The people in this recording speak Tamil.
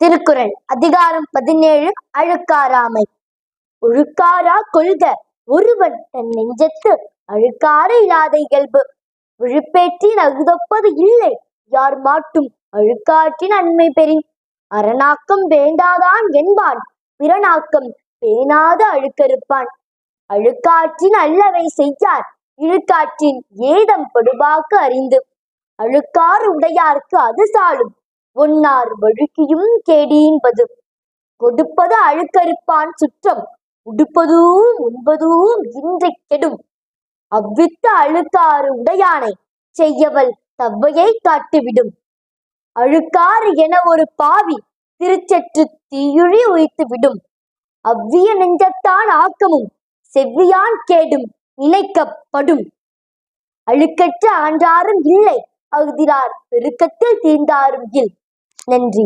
திருக்குறள் அதிகாரம் பதினேழு. அழுக்காராமை. ஒழுக்காரா கொள்க. ஒருவன் தன் நெஞ்சத்து அழுக்கார இல்லாத இயல்பு. விழுப்பேற்றின் அகுதப்பது இல்லை. யார் மாட்டும் அழுக்காற்றின் அண்மை பெறின் அரணாக்கம் வேண்டாதான் என்பான். பிறனாக்கம் பேணாத அழுக்கறுப்பான். அழுக்காற்றின் அல்லவை செய்யார் இழுக்காற்றின் ஏதம் படுபாக்கு அறிந்து. அழுக்காறு உடையார்க்கு அது சாலும். ஒன்னார் வழுக்கியும் கேடியின்பது கொடுப்பது அழுக்கறுப்பான் சுற்றம். உடுப்பதும் உண்பதும் இன்றை கெடும். அவ்வித்த அழுக்காறு உடையானை செய்யவள் தவ்வையை காட்டிவிடும். அழுக்காறு என ஒரு பாவி திருச்சற்று தீயுழி உயித்து விடும் அவ்விய நெஞ்சத்தான் ஆக்கமும் செவ்வியான் கேடும் நினைக்கப்படும். அழுக்கற்ற ஆண்டாரும் இல்லை அகுதிரார் பெருக்கத்தில் தீர்ந்தாரும் இல். நன்றி.